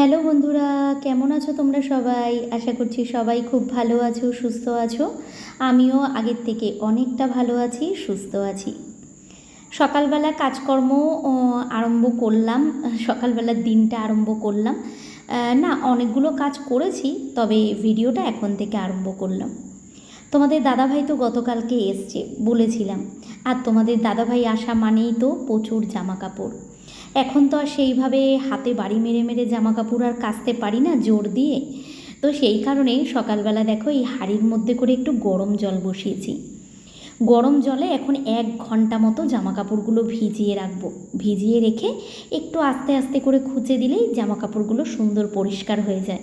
Hello বন্ধুরা, কেমন আছো তোমরা সবাই? আশা করছি সবাই খুব ভালো আছো, সুস্থ আছো। আমিও আগের থেকে অনেকটা ভালো আছি, সুস্থ আছি। সকালবেলা কাজকর্ম আরম্ভ করলাম। সকালবেলার দিনটা আরম্ভ করলাম। না, অনেকগুলো কাজ করেছি, তবে ভিডিওটা এখন থেকে আরম্ভ করলাম। তোমাদের দাদাভাই তো গতকালকে এসছে, বলেছিলাম। আর তোমাদের দাদাভাই আসা মানেই তো প্রচুর জামা কাপড় এখন তো আর সেইভাবে হাতে বাড়ি মেরে মেরে জামা কাপড় আর কাচতে পারি না জোর দিয়ে। তো সেই কারণেই সকালবেলা দেখো এই হাঁড়ির মধ্যে করে একটু গরম জল বসিয়েছি। গরম জলে এখন এক ঘণ্টা মতো জামা কাপড়গুলো ভিজিয়ে রাখব। ভিজিয়ে রেখে একটু আস্তে আস্তে করে খুঁচে দিলেই জামা কাপড়গুলো সুন্দর পরিষ্কার হয়ে যায়।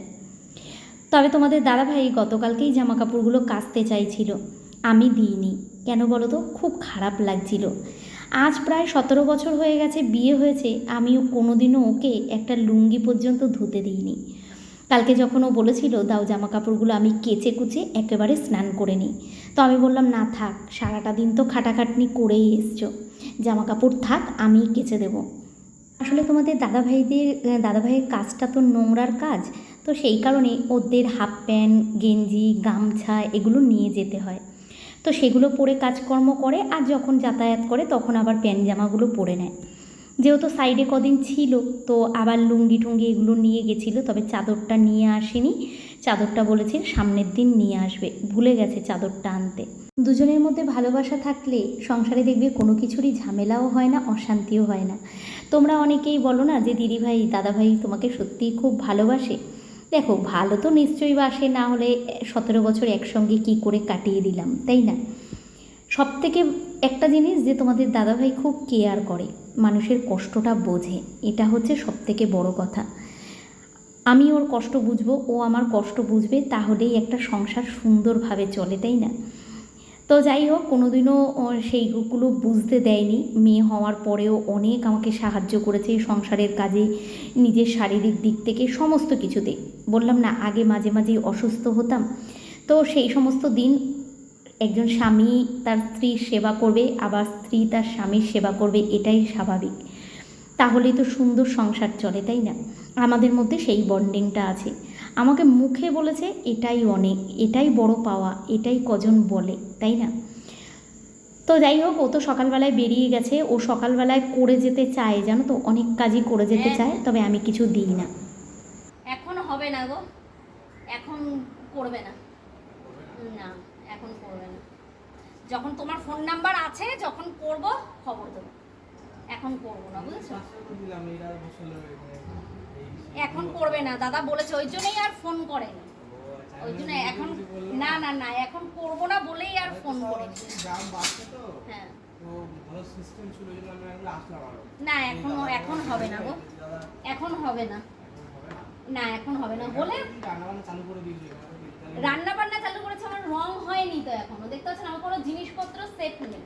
তবে তোমাদের দাদাভাই গতকালকেই জামা কাপড়গুলো কাচতে চাইছিল। আমি দিইনি। কেন বলো তো? খুব খারাপ লাগছিল। আজ প্রায় সতেরো বছর হয়ে গেছে বিয়ে হয়েছে, আমিও কোনোদিনও ওকে একটা লুঙ্গি পর্যন্ত ধুতে দিইনি। কালকে যখন ও বলেছিল, দাও জামা কাপড়গুলো আমি কেচে কুচে একেবারে স্নান করে নিই। তো আমি বললাম, না থাক, সারাটা দিন তো খাটাখাটনি করেই এসছো। জামা কাপড় থাক, আমি কেচে দেবো। আসলে তোমাদের দাদাভাইদের দাদাভাইয়ের কাজটা তো নোংরার কাজ, তো সেই কারণে ওদের হাফ প্যান্ট, গেঞ্জি, গামছা এগুলো নিয়ে যেতে হয়। তো সেগুলো পরে কাজকর্ম করে আর যখন যাতায়াত করে তখন আবার প্যান্ট জামাগুলো পরে নেয়। যেহেতু সাইডে কদিন ছিল, তো আবার লুঙ্গি টুঙ্গি এগুলো নিয়ে গেছিল, তবে চাদরটা নিয়ে আসেনি। চাদরটা বলেছে সামনের দিন নিয়ে আসবে, ভুলে গেছে চাদরটা আনতে। দুজনের মধ্যে ভালোবাসা থাকলে সংসারে দেখবে কোনো কিছুরই ঝামেলাও হয় না, অশান্তিও হয় না। তোমরা অনেকেই বলো না যে, দিদিভাই, দাদাভাই তোমাকে সত্যিই খুব ভালোবাসে। দেখো, ভালো তো নিশ্চয়ই বাসে না হলে সতেরো বছর একসঙ্গে কি করে কাটিয়ে দিলাম, তাই না? সব থেকে একটা জিনিস যে তোমাদের দাদাভাই খুব কেয়ার করে, মানুষের কষ্টটা বোঝে, এটা হচ্ছে সব থেকে বড় কথা। আমি ওর কষ্ট বুঝব, ও আমার কষ্ট বুঝবে, তাহলেই একটা সংসার সুন্দরভাবে চলে, তাই না? তো যাই হোক, কোনোদিনও সেইগুলো বুঝতে দেয়নি। মেয়ে হওয়ার পরেও অনেক আমাকে সাহায্য করেছে সংসারের কাজে, নিজের শারীরিক দিক থেকে সমস্ত কিছুতে। বললাম, না, আগে মাঝে মাঝেই অসুস্থ হতাম। তো সেই সমস্ত দিন একজন স্বামী তার স্ত্রীর সেবা করবে, আবার স্ত্রী তার স্বামীর সেবা করবে, এটাই স্বাভাবিক। তাহলেই তো সুন্দর সংসার চলে, তাই না? আমাদের মধ্যে সেই বন্ডিংটা আছে। আমাকে মুখে বলেছে এটাই অনেক এটাই বড় পাওয়া এটাই কজন বলে তাই না? তো যাই হোক ও তো সকালবেলায় বেরিয়ে গেছে। ও সকালবেলায় করে যেতে চায় জানো তো? অনেক কাজই করে যেতে চায় তবে আমি কিছু দিই না। এখন হবে না গো। এখন করবে না। না এখন করবে না। যখন তোমার ফোন নাম্বার আছে যখন করব খবর দেবো। এখন করব না বুঝেছ? এখন করবে না। দাদা বলেছে, ওই জন্যই আর ফোন করেনি ওই জন্য এখন না না না, এখন করব না বলেই আর ফোন করেনি হ্যাঁ। না, এখন এখন হবে না গো। এখন হবে না। না, এখন হবে না। বলে রান্না বান্না চালু করেছে, আমার রং হয়নি তো এখনও। দেখতে পাচ্ছেন, আমার কোনো জিনিসপত্র সেট নেই।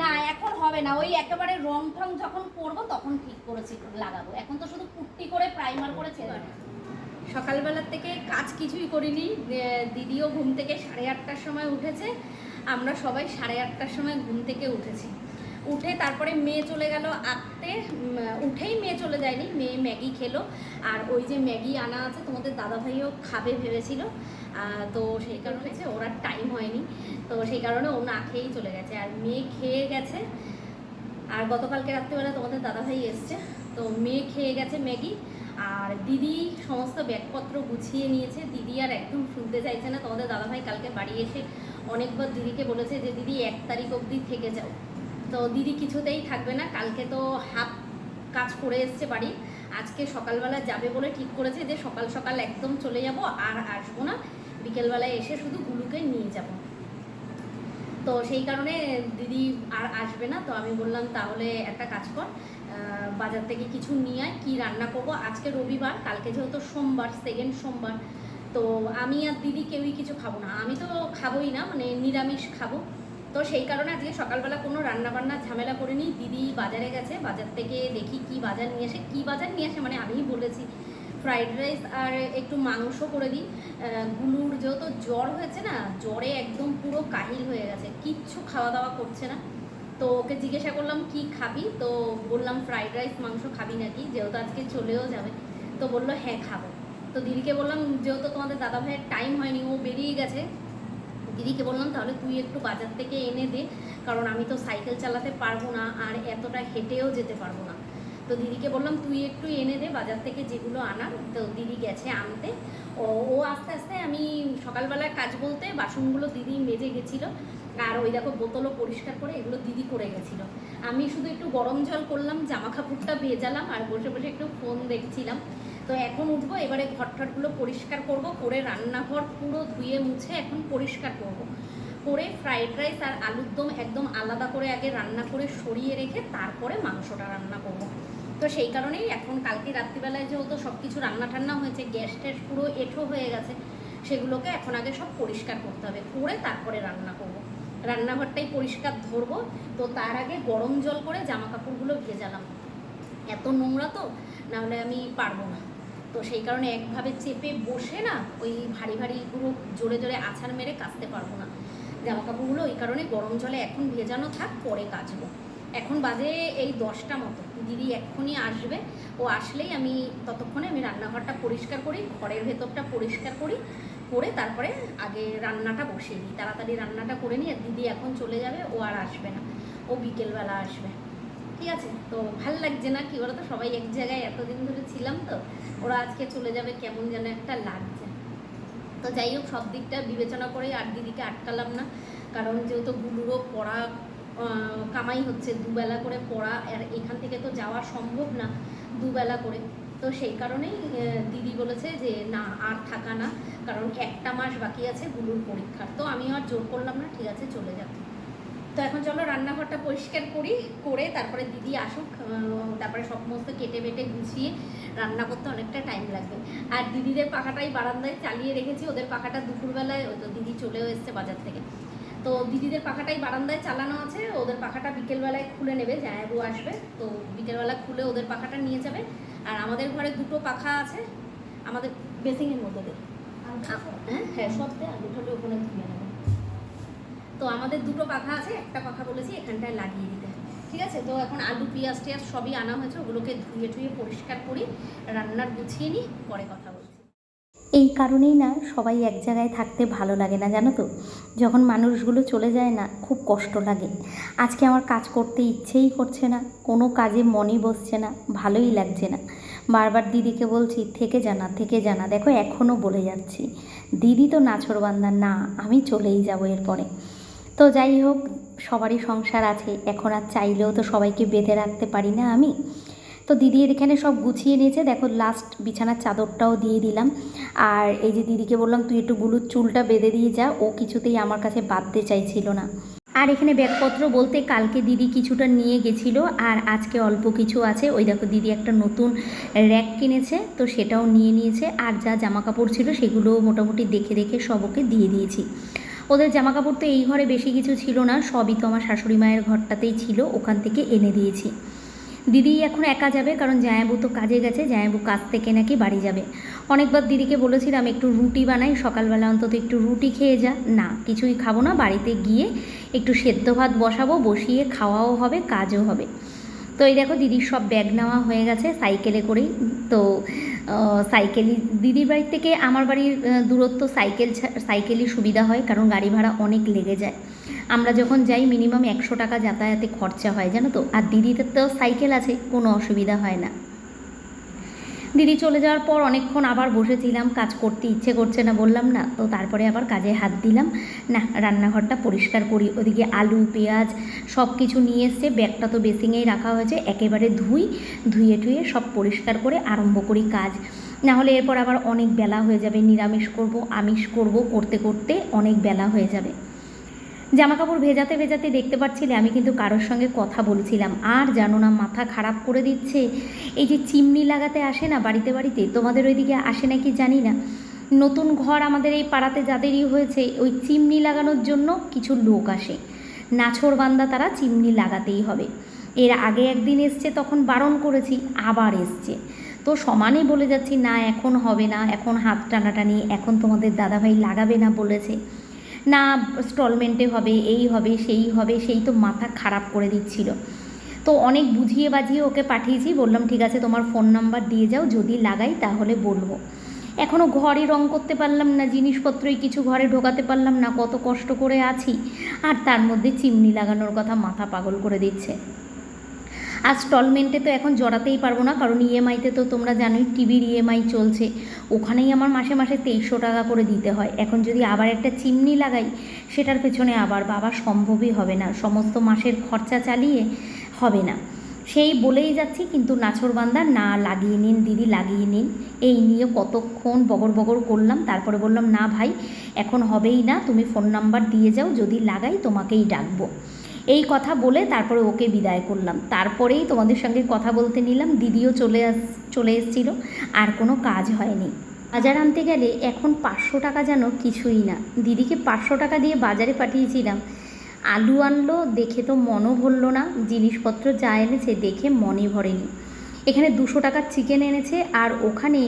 না এখন হবে না। ওই একেবারে রং টং যখন করব তখন ঠিক করেছি লাগাবো। এখন তো শুধু কুর্তি করে প্রাইমার করে ছেড়ে। সকালবেলার থেকে কাজ কিছুই করিনি। দিদিও ঘুম থেকে সাড়ে আটটার সময় উঠেছে। আমরা সবাই সাড়ে আটটার সময় ঘুম থেকে উঠেছি। উঠে তারপরে মেয়ে চলে গেল আঁকতে। উঠেই মেয়ে চলে যায়নি মেয়ে ম্যাগি খেলো। আর ওই যে ম্যাগি আনা আছে তোমাদের দাদাভাইও খাবে ভেবেছিল। তো সেই কারণে হচ্ছে ওর আর টাইম হয়নি। তো সেই কারণে ও না খেয়েই চলে গেছে। আর মেয়ে খেয়ে গেছে। আর গতকালকে রাত্রিবেলা তোমাদের দাদাভাই এসছে। তো মেয়ে খেয়ে গেছে ম্যাগি। আর দিদি সমস্ত ব্যাগপত্র গুছিয়ে নিয়েছে। দিদি আর একদম শুনতে চাইছে না। তোমাদের দাদাভাই কালকে বাড়ি এসে অনেকবার দিদিকে বলেছে যে দিদি এক তারিখ অবধি থেকে যাও। তো দিদি কিছুতেই থাকবে না। কালকে তো হাফ কাজ করে এসছে বাড়ি। আজকে সকালবেলা যাবে বলে ঠিক করেছে যে সকাল সকাল একদম চলে যাব আর আসব না। বিকেলবেলায় এসে শুধু গুলুকে নিয়ে যাব। তো সেই কারণে দিদি আর আসবে না, তো আমি বললাম তাহলে একটা কাজ কর বাজার থেকে কিছু নিয়ে আয়, কী রান্না করব? আজকে রবিবার, কালকে যেহেতু সোমবার সেকেন্ড সোমবার, তো আমি আর দিদি কেউই কিছু খাব না। আমি তো খাবোই না মানে নিরামিষ খাব। তো সেই কারণে আজকে সকালবেলা কোনো রান্না বান্না ঝামেলা করিনি। দিদি বাজারে গেছে, বাজার থেকে দেখি কি বাজার নিয়ে আসে, কী বাজার নিয়ে আসে মানে আমিই বলেছি। ফ্রাইড রাইস আর একটু মাংস করে দিই। গুলুর যেহেতু জ্বর হয়েছে না, জ্বরে একদম পুরো কাহিল হয়ে গেছে, কিচ্ছু খাওয়া দাওয়া করছে না। তো ওকে জিজ্ঞাসা করলাম, কি খাবি? তো বললাম ফ্রাইড রাইস মাংস খাবি নাকি? যেহেতু আজকে চলেও যাবে। তো বলল হ্যাঁ খাব। তো দিদিকে বললাম, যেহেতু তোমাদের দাদা ভাইয়ের টাইম হয়নি, ও বেরিয়ে গেছে। দিদিকে বললাম, তাহলে তুই একটু বাজার থেকে এনে দে, কারণ আমি তো সাইকেল চালাতে পারব না আর এতটা হেঁটেও যেতে পারব না। তো দিদিকে বললাম, তুই একটু এনে দে, বাজার থেকে যেগুলো আনার তো দিদি গেছে আনতে ও ও আস্তে আস্তে আমি সকালবেলায় কাজ বলতে বাসনগুলো দিদি মেজে গেছিল, আর ওই দেখো বোতলও পরিষ্কার করে এগুলো দিদি করে গেছিল আমি শুধু একটু গরম জল করলাম জামা কাপড়টা ভেজালাম, আর বসে বসে একটু ফোন দেখছিলাম তো এখন উঠবো, এবারে ঘরটরগুলো পরিষ্কার করব, করে রান্নাঘর পুরো ধুয়ে মুছে এখন পরিষ্কার করব। করে ফ্রাইড রাইস আর আলুর দম একদম আলাদা করে আগে রান্না করে সরিয়ে রেখে তারপরে মাংসটা রান্না করব। তো সেই কারণেই এখন কালকে রাত্রিবেলায় যেহেতু সব কিছু রান্না টান্না হয়েছে, গ্যাস ট্যাস পুরো এঁঠো হয়ে গেছে, সেগুলোকে এখন আগে সব পরিষ্কার করতে হবে, করে তারপরে রান্না করব। রান্নাঘরটাই পরিষ্কার ধরবো, তো তার আগে গরম জল করে জামা কাপড়গুলো ভেজালাম। এত নোংরা তো, নাহলে আমি পারব না। তো সেই কারণে একভাবে চেপে বসে না ওই ভারী ভারীগুলো জোরে জোরে আছাড় মেরে কাচতে পারব না। জামা কাপড়গুলো ওই কারণে গরম জলে এখন ভেজানো থাক, পরে কাচবো। এখন বাজে এই দশটা মতো। দিদি এক্ষুনি আসবে। ও আসলেই আমি ততক্ষণে আমি রান্নাঘরটা পরিষ্কার করি, ঘরের ভেতরটা পরিষ্কার করি, করে তারপরে আগে রান্নাটা বসিয়ে দিই। তাড়াতাড়ি রান্নাটা করে নিয়ে দিদি এখন চলে যাবে, ও আর আসবে না। ও বিকেলবেলা আসবে। ঠিক আছে? তো ভালো লাগছে না কি বলো তো সবাই এক জায়গায় এতদিন ধরে ছিলাম তো, ওরা আজকে চলে যাবে কেমন যেন একটা লাগছে। তো যাই হোক, সব দিকটা বিবেচনা করে আর দিদিকে আটকালাম না। কারণ যেহেতু গুলুরও পড়া কামাই হচ্ছে, দুবেলা করে পড়া, আর এখান থেকে তো যাওয়া সম্ভব না, দুবেলা করে। তো সেই কারণেই দিদি বলেছে যে, না, আর থাকা না, কারণ একটা মাস বাকি আছে গুলুর পরীক্ষার। তো আমি আর জোর করলাম না, ঠিক আছে, চলে যাবে তো এখন চলো, রান্নাঘরটা পরিষ্কার করি, করে তারপরে দিদি আসুক তারপরে সমস্ত কেটে বেটে গুছিয়ে রান্না করতে অনেকটা টাইম লাগবে। আর দিদিদের পাখাটাই বারান্দায় চালিয়ে রেখেছি, ওদের পাখাটা দুপুরবেলায় তো দিদি চলেও এসছে বাজার থেকে। তো দিদিদের পাখাটাই বারান্দায় চালানো আছে ওদের পাখাটা বিকেলবেলায় খুলে নেবে জায়াবু আসবে তো বিকেলবেলা খুলে ওদের পাখাটা নিয়ে যাবে। আর আমাদের ঘরে দুটো পাখা আছে আমাদের বেসিংয়ের মধ্যে দিয়ে হ্যাঁ হ্যাঁ সব দিয়ে আলু ঠালু ওখানে ধুয়ে নেবে। তো আমাদের দুটো পাখা আছে একটা পাখা বলেছি এখানটায় লাগিয়ে দিতে ঠিক আছে? তো এখন আলু পেঁয়াজ টিয়াজ সবই আনা হয়েছে ওগুলোকে ধুয়ে টুয়ে পরিষ্কার করি রান্নার গুছিয়ে নিই পরে কথা এই কারণেই না সবাই এক জায়গায় থাকতে ভালো লাগে না, জানো তো? যখন মানুষগুলো চলে যায় না, খুব কষ্ট লাগে। আজকে আমার কাজ করতে ইচ্ছেই করছে না, কোনো কাজে মনই বসছে না, ভালোই লাগছে না। বারবার দিদিকে বলছি, থেকে জানা থেকে জানা দেখো, এখনও বলে যাচ্ছি। দিদি তো নাছরবান্দা না, আমি চলেই যাব এরপরে। তো যাই হোক, সবারই সংসার আছে, এখন আর চাইলেও তো সবাইকে বেঁধে রাখতে পারি না আমি। তো দিদি এখানে সব গুছিয়ে নিয়েছে। দেখো লাস্ট বিছানার চাদরটাও দিয়ে দিলাম। আর এই যে দিদিকে বললাম, তুই একটু গুলুর চুলটা বেঁধে দিয়ে যা। ও কিছুতেই আমার কাছে বাঁধতে চাইছিল না। আর এখানে ব্যাগপত্র বলতে কালকে দিদি কিছুটা নিয়ে গেছিল, আর আজকে অল্প কিছু আছে। ওই দেখো দিদি একটা নতুন র্যাক কিনেছে, তো সেটাও নিয়ে নিয়েছে। আর যা জামা কাপড় ছিল সেগুলো মোটামুটি দেখে দেখে সব ওকে দিয়ে দিয়েছি। ওদের জামা কাপড় তো এই ঘরে বেশি কিছু ছিল না, সবই তো আমার শাশুড়ি মায়ের ঘরটাতেই ছিল, ওখান থেকে এনে দিয়েছি। দিদি এখন একা যাবে, কারণ জায়াবু তো কাজে গেছে জায়াবু কাজ থেকে নাকি বাড়ি যাবে। অনেকবার দিদিকে বলেছিলাম, একটু রুটি বানাই, সকালবেলা অন্তত একটু রুটি খেয়ে যা। না, কিছুই খাব না, বাড়িতে গিয়ে একটু সেদ্ধ ভাত বসাবো, বসিয়ে খাওয়াও হবে, কাজও হবে। তো এই দেখো, দিদির সব ব্যাগ নেওয়া হয়ে গেছে, সাইকেলে করেই। তো সাইকেলই, দিদির বাড়ির থেকে আমার বাড়ির দূরত্ব সাইকেল সাইকেলই সুবিধা হয়, কারণ গাড়ি ভাড়া অনেক লেগে যায়। আমরা যখন যাই মিনিমাম একশো টাকা যাতায়াতে খরচা হয়, জানো তো? আর দিদিদের তো সাইকেল আছে, কোনো অসুবিধা হয় না। দিদি চলে যাওয়ার পর অনেকক্ষণ আবার বসেছিলাম, কাজ করতে ইচ্ছে করছে না, বললাম না। তো তারপরে আবার কাজে হাত দিলাম। না, রান্নাঘরটা পরিষ্কার করি, ওদিকে আলু, পেঁয়াজ সব কিছু নিয়ে এসছে ব্যাগটা তো বেসিংয়েই রাখা হয়েছে, একেবারে ধুই, ধুয়ে টুয়ে সব পরিষ্কার করে আরম্ভ করি কাজ। না হলে এরপর আবার অনেক বেলা হয়ে যাবে, নিরামিষ করব, আমিষ করব, করতে করতে অনেক বেলা হয়ে যাবে। জামা কাপড় ভেজাতে ভেজাতে দেখতে পাচ্ছিলে, আমি কিন্তু কারোর সঙ্গে কথা বলছিলাম। আর জানো না, মাথা খারাপ করে দিচ্ছে। এই যে চিমনি লাগাতে আসে না বাড়িতে বাড়িতে, তোমাদের ওইদিকে আসে নাকি জানি না। নতুন ঘর আমাদের এই পাড়াতে যাদেরই হয়েছে, ওই চিমনি লাগানোর জন্য কিছু লোক আসে। নাছর বান্দা তারা চিমনি লাগাতেই হবে। এর আগে একদিন এসছে, তখন বারণ করেছি, আবার এসছে। তো সমানে বলে যাচ্ছি, না, এখন হবে না, এখন হাত টানাটানি, এখন তোমাদের দাদাভাই লাগাবে না বলেছে। না স্টলমেন্টে হবে, এই হবে, সেই হবে, সেই তো মাথা খারাপ করে দিচ্ছিল। তো অনেক বুঝিয়ে বাজিয়ে ওকে পাঠিয়েছি, বললাম, ঠিক আছে, তোমার ফোন নাম্বার দিয়ে যাও, যদি লাগাই তাহলে বলব। এখনও ঘরে রং করতে পারলাম না, জিনিসপত্রই কিছু ঘরে ঢোকাতে পারলাম না, কত কষ্ট করে আছি। আর তার মধ্যে চিমনি লাগানোর কথা মাথা পাগল করে দিচ্ছে। আর স্টলমেন্টে তো এখন জড়াতেই পারব না, কারণ ইএমআইতে তো তোমরা জানোই টিভির ইএমআই চলছে। ওখানেই আমার মাসে মাসে তেইশশো টাকা করে দিতে হয়। এখন যদি আবার একটা চিমনি লাগাই, সেটার পেছনে আবার বাবা সম্ভবই হবে না। সমস্ত মাসের খরচা চালিয়ে হবে না। সেই বলেই যাচ্ছি, কিন্তু নাছরবান্দা না লাগিয়ে নিন, দিদি লাগিয়ে নিন। এই নিয়ে কতক্ষণ বগর বগর করলাম, তারপরে বললাম, না ভাই, এখন হবেই না, তুমি ফোন নাম্বার দিয়ে যাও, যদি লাগাই তোমাকেই ডাকবো। এই কথা বলে তারপরে ওকে বিদায় করলাম। তারপরেই তোমাদের সঙ্গে কথা বলতে নিলাম। দিদিও চলে আস, চলে এসেছিল। আর কোনো কাজ হয়নি। বাজার আনতে গেলে এখন পাঁচশো টাকা যেন কিছুই না। দিদিকে পাঁচশো টাকা দিয়ে বাজারে পাঠিয়েছিলাম। আলু আনলো, দেখে তো মনও ভরল না। জিনিসপত্র যা এনেছে দেখে মনে ভরেনি। এখানে দুশো টাকার চিকেন এনেছে আর ওখানে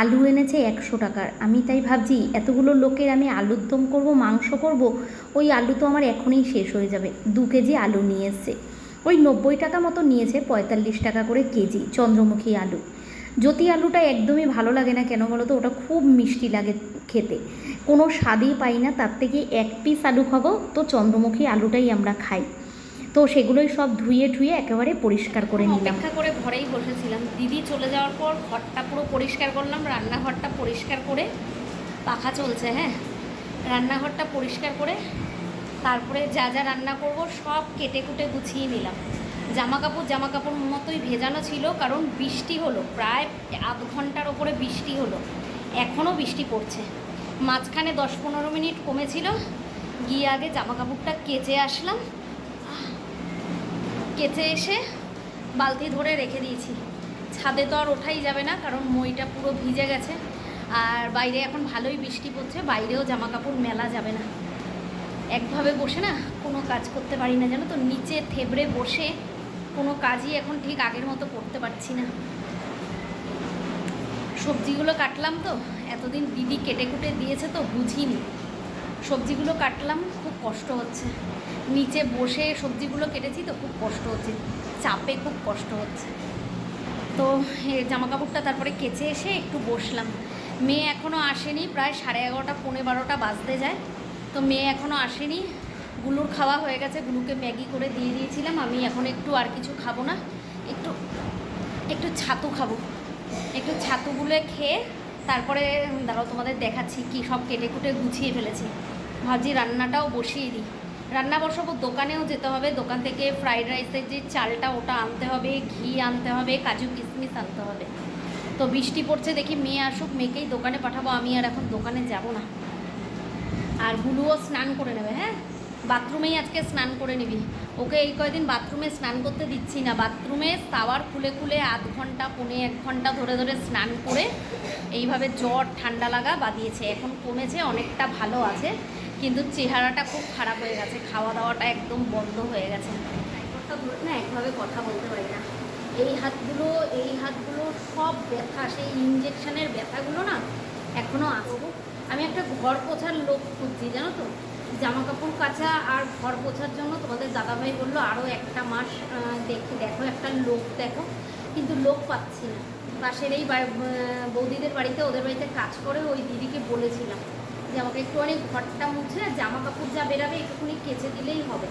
আলু এনেছে একশো টাকার। আমি তাই ভাবছি, এতগুলো লোকের আমি আলুর দম করব, মাংস করব, ওই আলু তো আমার এখনই শেষ হয়ে যাবে। দু কেজি আলু নিয়ে এসছে। ওই নব্বই টাকা মতো নিয়েছে, পঁয়তাল্লিশ টাকা করে কেজি, চন্দ্রমুখী আলু। জ্যোতি আলুটা একদমই ভালো লাগে না কেন বলো তো, ওটা খুব মিষ্টি লাগে খেতে। কোনো স্বাদই পাই না, তার থেকে এক পিস আলু খাব, তো চন্দ্রমুখী আলুটাই আমরা খাই। তো সেগুলোই সব ধুয়ে ধুয়ে একেবারে পরিষ্কার করে নিলাম। অপেক্ষা করে ঘরেই বসেছিলাম। দিদি চলে যাওয়ার পর ঘরটা পুরো পরিষ্কার করলাম রান্নাঘরটা পরিষ্কার করে পাখা চলছে হ্যাঁ? রান্নাঘরটা পরিষ্কার করে তারপরে যা যা রান্না করব সব কেটে কুটে গুছিয়ে নিলাম। জামা কাপড় জামা কাপড় মতোই ভেজানো ছিল কারণ বৃষ্টি হলো প্রায় আধ ঘণ্টার ওপরে বৃষ্টি হলো। এখনও বৃষ্টি পড়ছে। মাঝখানে দশ পনেরো মিনিট কমেছিল গিয়ে আগে জামা কাপড়টা কেচে আসলাম কেচে এসে বালতি ধরে রেখে দিয়েছি। ছাদে তো আর ওঠাই যাবে না, কারণ মইটা পুরো ভিজে গেছে। আর বাইরে এখন ভালোই বৃষ্টি পড়ছে, বাইরেও জামা কাপড় মেলা যাবে না। একভাবে বসে না কোনো কাজ করতে পারি না, জানো তো? নিচে থেবড়ে বসে কোনো কাজই এখন ঠিক আগের মতো করতে পারছি না। সবজিগুলো কাটলাম তো, এতদিন দিদি কেটে কুটে দিয়েছে তো, বুঝিনি। সবজিগুলো কাটলাম, খুব কষ্ট হচ্ছে। নিচে বসে সবজিগুলো কেটেছি তো, খুব কষ্ট হচ্ছে। চাপে খুব কষ্ট হচ্ছে। তো জামা কাপড়টা তারপরে কেচে এসে একটু বসলাম। মেয়ে এখনও আসেনি, প্রায় সাড়ে এগারোটা, পৌনে বারোটা বাজতে যায়। তো মেয়ে এখনও আসেনি। গুলুর খাওয়া হয়ে গেছে, গুলুকে ম্যাগি করে দিয়ে দিয়েছিলাম। আমি এখন একটু আর কিছু খাব না। একটু একটু ছাতু খাব। একটু ছাতুগুলো খেয়ে তারপরে দাঁড়াও তোমাদের দেখাচ্ছি কি সব কেটে কুটে গুছিয়ে ফেলেছি। ভাবছি রান্নাটাও বসিয়ে দিই। রান্না বসাবো, দোকানেও যেতে হবে। দোকান থেকে ফ্রাইড রাইসের যে চালটা, ওটা আনতে হবে, ঘি আনতে হবে, কাজু কিশমিশ আনতে হবে। তো বৃষ্টি পড়ছে, দেখি মেয়ে আসুক, মেয়েকেই দোকানে পাঠাবো। আমি আর এখন দোকানে যাব না। আর গুলুও স্নান করে নেবে হ্যাঁ? বাথরুমেই আজকে স্নান করে নিবি। ওকে এই কয়দিন বাথরুমে স্নান করতে দিচ্ছি না। বাথরুমে সাওয়ার খুলে খুলে আধ ঘণ্টা, পৌনে এক ঘণ্টা ধরে ধরে স্নান করে এইভাবে জ্বর, ঠান্ডা লাগা বাদিয়েছে এখন কমেছে, অনেকটা ভালো আছে, কিন্তু চেহারাটা খুব খারাপ হয়ে গেছে। খাওয়া দাওয়াটা একদম বন্ধ হয়ে গেছে। না, একভাবে কথা বলতে পারি না। এই হাতগুলো এই হাতগুলো সব ব্যথা, সেই ইঞ্জেকশনের ব্যথাগুলো না এখনও আসব আমি একটা ঘর পোছার লোক খুঁজছি, জানো তো? জামা কাপড় কাচা আর ঘর পোছার জন্য তোমাদের দাদাভাই বলল আরও একটা মাস দেখে দেখো, একটা লোক দেখো। কিন্তু লোক পাচ্ছি না। পাশের এই বৌদিদের বাড়িতে ওদের বাড়িতে কাজ করে ওই দিদিকে বলেছিলাম যে, আমাকে একটুখানি ঘরটা মুছে, আর জামা কাপড় যা বেরাবে একটুখানি কেচে দিলেই হবে।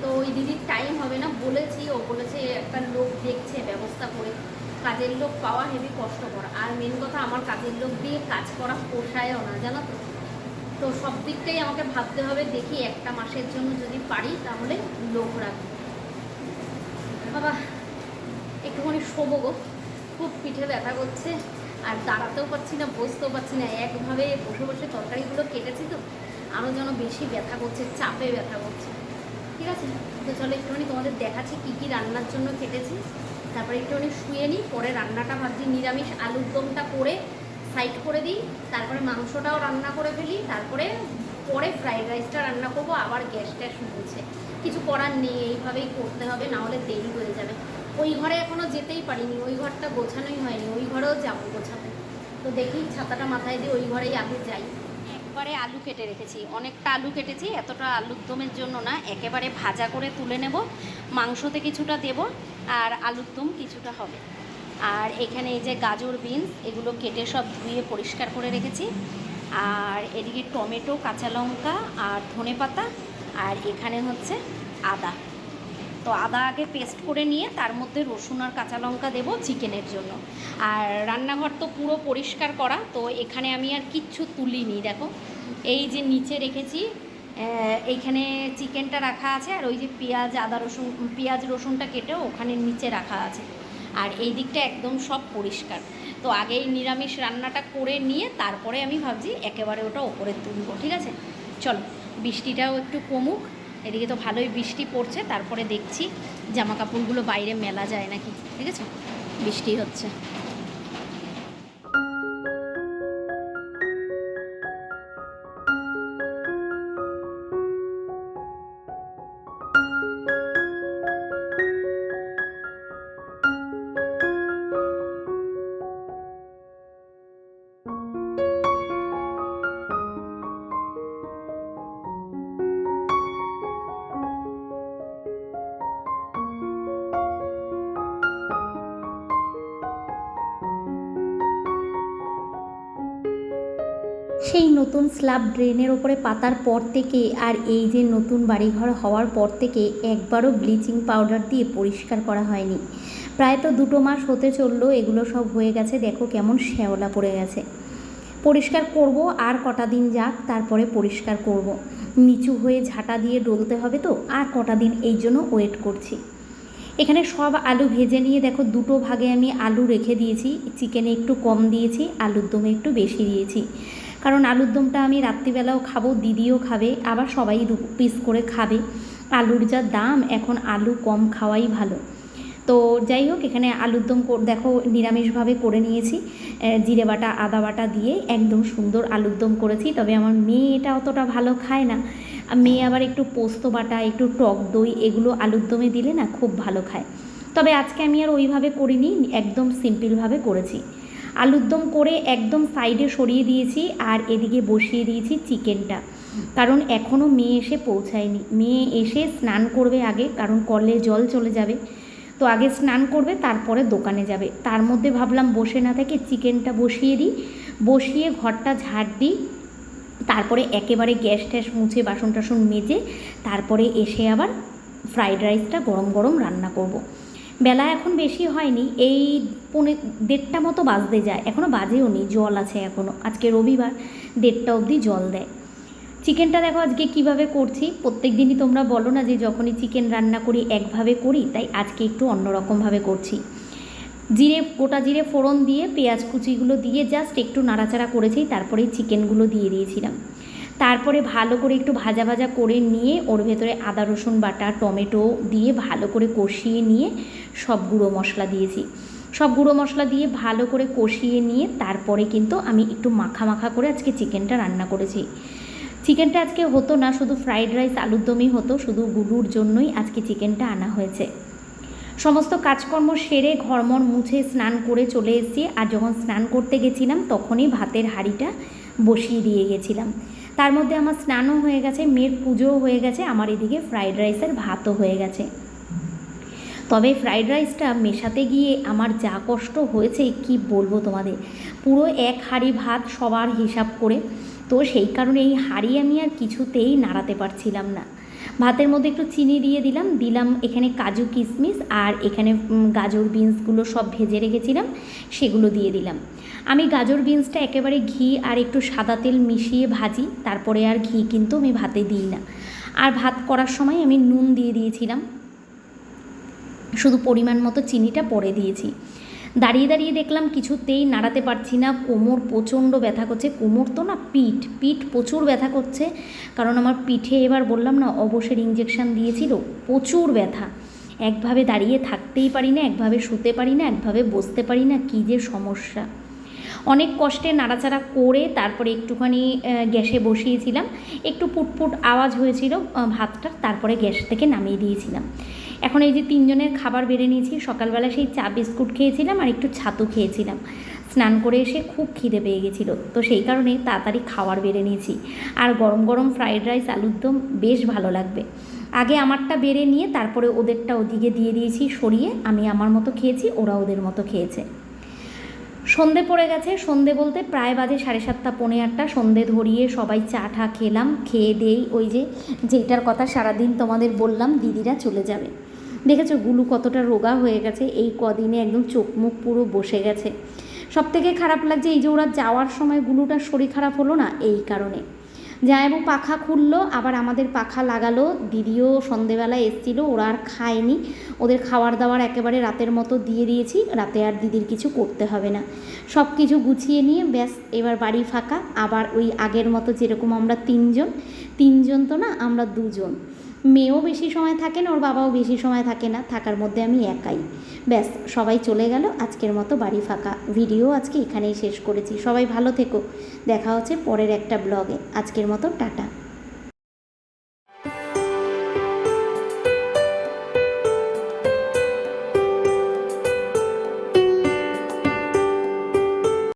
তো ওই দিদির টাইম হবে না, বলেছি, ও বলেছে, একটা লোক দেখছে, ব্যবস্থা করে। কাজের লোক পাওয়া হেবি কষ্টকর আর মেন কথা, আমার কাজের লোক দিয়ে কাজ করা পোষায়ও না, জানো তো? তো সব দিকটাই আমাকে ভাবতে হবে, দেখি একটা মাসের জন্য যদি পারি তাহলে লোক রাখব। বাবা, একটুখানি শোবো গো। খুব পিঠে ব্যথা করছে, আর দাঁড়াতেও পারছি না, বসতেও পারছি না। একভাবে বসে বসে তরকারিগুলো কেটেছি তো আরও যেন বেশি ব্যথা করছে, চাপে ব্যথা করছে। ঠিক আছে? তো চলো একটুখানি তোমাদের দেখাচ্ছি কী কী রান্নার জন্য কেটেছি। তারপরে একটুখানি শুয়ে নিই, পরে রান্নাটা ভাবছি নিরামিষ আলুর দমটা করে সাইড করে দিই, তারপরে মাংসটাও রান্না করে ফেলি, তারপরে পরে ফ্রাইড রাইসটা রান্না করব, আবার গ্যাস ট্যাস মুছে কিছু করার নেই, এইভাবেই করতে হবে, না হলে দেরি হয়ে যাবে। ওই ঘরে এখনও যেতেই পারিনি, ওই ঘরটা গোছানোই হয়নি, ওই ঘরেও যাব গোছাতে। তো দেখি ছাতাটা মাথায় দিয়ে ওই ঘরেই আগে যাই। একবারে আলু কেটে রেখেছি, অনেকটা আলু কেটেছি, এতটা আলুর দমের জন্য না, একেবারে ভাজা করে তুলে নেব, মাংসতে কিছুটা দেব, আর আলুর দম কিছুটা হবে। আর এখানে এই যে গাজর বিনস, এগুলো কেটে সব ধুয়ে পরিষ্কার করে রেখেছি। আর এদিকে টমেটো, কাঁচা লঙ্কা আর ধনে পাতা, আর এখানে হচ্ছে আদা। তো আদা আগে পেস্ট করে নিয়ে তার মধ্যে রসুন আর কাঁচা লঙ্কা দেবো চিকেনের জন্য। আর রান্নাঘর তো পুরো পরিষ্কার করা, তো এখানে আমি আর কিচ্ছু তুলিনি, দেখো। এই যে নিচে রেখেছি এইখানে চিকেনটা রাখা আছে, আর ওই যে পেঁয়াজ, আদা রসুন, পেঁয়াজ রসুনটা কেটেও ওখানে নিচে রাখা আছে। আর এই দিকটা একদম সব পরিষ্কার। তো আগেই নিরামিষ রান্নাটা করে নিয়ে তারপরে আমি ভাবছি একেবারে ওটা ওপরে তুলবো, ঠিক আছে? চলো, বৃষ্টিটাও একটু কমুক, এদিকে তো ভালোই বৃষ্টি পড়ছে, তারপরে দেখছি জামা কাপড়গুলো বাইরে মেলা যায় নাকি, ঠিক আছে? বৃষ্টি হচ্ছে। নতুন স্ল্যাব ড্রেনের ওপরে পাতার পর থেকে আর এই যে নতুন বাড়িঘর হওয়ার পর থেকে একবারও ব্লিচিং পাউডার দিয়ে পরিষ্কার করা হয়নি। প্রায় তো দুটো মাস হতে চলল, এগুলো সব হয়ে গেছে, দেখো কেমন শ্যাওলা পড়ে গেছে। পরিষ্কার করব, আর কটা দিন যাক, তারপরে পরিষ্কার করব। নিচু হয়ে ঝাঁটা দিয়ে ডলতে হবে তো, আর কটা দিন এই জন্য ওয়েট করছি। এখানে সব আলু ভেজে নিয়ে দেখো, দুটো ভাগে আমি আলু রেখে দিয়েছি। চিকেনে একটু কম দিয়েছি, আলুর দমে একটু বেশি দিয়েছি। কারণ আলুর দমটা আমি রাত্রিবেলাও খাব, দিদিও খাবে, আবার সবাই দু পিস করে খাবে। আলুর যা দাম, এখন আলু কম খাওয়াই ভালো। তো যাই হোক, এখানে আলুর দম দেখো, নিরামিষভাবে করে নিয়েছি। জিরে বাটা, আদা বাটা দিয়ে একদম সুন্দর আলুর দম করেছি। তবে আমার মেয়ে এটা অতটা ভালো খায় না। মেয়ে আবার একটু পোস্ত বাটা, একটু টক দই এগুলো আলুর দমে দিলে না খুব ভালো খায়। তবে আজকে আমি আর ওইভাবে করিনি, একদম সিম্পলভাবে করেছি। আলুর দম করে একদম সাইডে সরিয়ে দিয়েছি আর এদিকে বসিয়ে দিয়েছি চিকেনটা। কারণ এখনও মেয়ে এসে পৌঁছায়নি। মেয়ে এসে স্নান করবে আগে, কারণ কলে জল চলে যাবে। তো আগে স্নান করবে, তারপরে দোকানে যাবে। তার মধ্যে ভাবলাম বসে না থেকে চিকেনটা বসিয়ে দিই। বসিয়ে ঘরটা ঝাড় দিই। তারপরে একেবারে গ্যাস ট্যাস মুছে বাসন টাসন মেজে তারপরে এসে আবার ফ্রাইড রাইসটা গরম গরম রান্না করব। বেলা এখন বেশি হয়নি। এই পৌনে দেড়টা মতো বাজতে যায়। এখনও বাজেও নি, জল আছে এখনও আজকে রবিবার, দেড়টা অবধি জল দেয়। চিকেনটা দেখো আজকে কীভাবে করছি? প্রত্যেক দিনই তোমরা বলো না যে যখনই চিকেন রান্না করি একভাবে করি, তাই আজকে একটু অন্যরকমভাবে করছি। জিরে, গোটা জিরে ফোড়ন দিয়ে পেঁয়াজ কুচিগুলো দিয়ে জাস্ট একটু নাড়াচাড়া করেছি তারপরে চিকেনগুলো দিয়ে দিয়েছিলাম। তারপরে ভালো করে একটু ভাজা ভাজা করে নিয়ে ওর ভেতরে আদা রসুন বাটা, টমেটো দিয়ে ভালো করে কষিয়ে নিয়ে সব গুঁড়ো মশলা দিয়েছি। সব গুঁড়ো মশলা দিয়ে ভালো করে কষিয়ে নিয়ে তারপরে কিন্তু আমি একটু মাখা মাখা করে আজকে চিকেনটা রান্না করেছি। চিকেনটা আজকে হতো না, শুধু ফ্রাইড রাইস, আলুর দমই হতো, শুধু গুলুর জন্যই আজকে চিকেনটা আনা হয়েছে। সমস্ত কাজকর্ম সেরে ঘরমর মুছে স্নান করে চলে এসেছি আর যখন স্নান করতে গেছিলাম তখনই ভাতের হাঁড়িটা বসিয়ে দিয়ে গেছিলাম। তার মধ্যে আমার স্নানও হয়ে গেছে, মেয়ের পুজোও হয়ে গেছে, আমার এদিকে ফ্রাইড রাইসের ভাতও হয়ে গেছে। তবে ফ্রাইড রাইসটা মেশাতে গিয়ে আমার যা কষ্ট হয়েছে, কি বলব তোমাদের? পুরো এক হাঁড়ি ভাত সবার হিসাব করে। তো সেই কারণে এই হাঁড়ি আমি আর কিছুতেই নাড়াতে পারছিলাম না। ভাতের মধ্যে একটু চিনি দিয়ে দিলাম দিলাম এখানে কাজু কিশমিশ আর এখানে গাজর বিনসগুলো সব ভেজে রেখেছিলাম, সেগুলো দিয়ে দিলাম। আমি গাজর বিনসটা একেবারে ঘি আর একটু সাদা তেল মিশিয়ে ভাজি, তারপরে আর ঘি কিন্তু আমি ভাতে দিই না। আর ভাত করার সময় আমি নুন দিয়ে দিয়েছিলাম। শুধু পরিমাণ মতো চিনিটা পরে দিয়েছি। দাঁড়িয়ে দাঁড়িয়ে দেখলাম কিছুতেই নাড়াতে পারছি না, কোমর প্রচণ্ড ব্যথা করছে। কোমর তো না পিঠ পিঠ প্রচুর ব্যথা করছে। কারণ আমার পিঠে এবার বললাম না, অবসের ইঞ্জেকশন দিয়েছিল, প্রচুর ব্যথা। একভাবে দাঁড়িয়ে থাকতেই পারি না, একভাবে শুতে পারি না, একভাবে বসতে পারি না, কী যে সমস্যা। অনেক কষ্টে নাড়াচাড়া করে তারপরে একটুখানি গ্যাসে বসিয়েছিলাম। একটু পুটপুট আওয়াজ হয়েছিল ভাতটা, তারপরে গ্যাস থেকে নামিয়ে দিয়েছিলাম। এখন এই যে তিনজনের খাবার বেড়ে নিয়েছি, সকালবেলা সেই চা বিস্কুট খেয়েছিলাম আর একটু ছাতু খেয়েছিলাম। স্নান করে এসে খুব খিদে পেয়ে গেছিল, তো সেই কারণেই তাড়াতাড়ি খাবার বেড়ে নিয়েছি। আর গরম গরম ফ্রাইড রাইস, আলুর দম বেশ ভালো লাগবে। আগে আমারটা বেড়ে নিয়ে তারপরে ওদেরটা ওদিকে দিয়ে দিয়েছি সরিয়ে, আমি আমার মতো খেয়েছি, ওরা ওদের মতো খেয়েছে। সন্ধে পড়ে গেছে, সন্ধে বলতে প্রায় বাজে সাড়ে সাতটা, পৌনে আটটা, সন্ধে ধরিয়ে সবাই চা ঠা খেলাম, খেয়ে দেই ওই যে যেটার কথা সারাদিন তোমাদের বললাম, দিদিরা চলে যাবে। দেখেছ গুলু কতটা রোগা হয়ে গেছে? এই কদিনে একদম চোখ মুখ পুরো বসে গেছে। সব থেকে খারাপ লাগছে এই যে ওরা যাওয়ার সময় গুলুটার শরীর খারাপ হলো না? এই কারণে। জামাইবাবু পাখা খুললো, আবার আমাদের পাখা লাগালো। দিদিও সন্ধেবেলা এসছিল, ওরা আর খায়নি। ওদের খাওয়ার দাওয়ার একেবারে রাতের মতো দিয়ে দিয়েছি, রাতে আর দিদির কিছু করতে হবে না। সব কিছু গুছিয়ে নিয়ে ব্যাস, এবার বাড়ি ফাঁকা। আবার ওই আগের মতো যেরকম আমরা তিনজন তিনজন তো না, আমরা দুজন। মেয়েও বেশি সময় থাকে না, ওর বাবাও বেশি সময় থাকে না, থাকার মধ্যে আমি একাই। ব্যাস, সবাই চলে গেল, আজকের মতো বাড়ি ফাঁকা। ভিডিও আজকে এখানেই শেষ করেছি। সবাই ভালো থেকো। দেখা হচ্ছে পরের একটা ব্লগে। আজকের মতো, টাটা।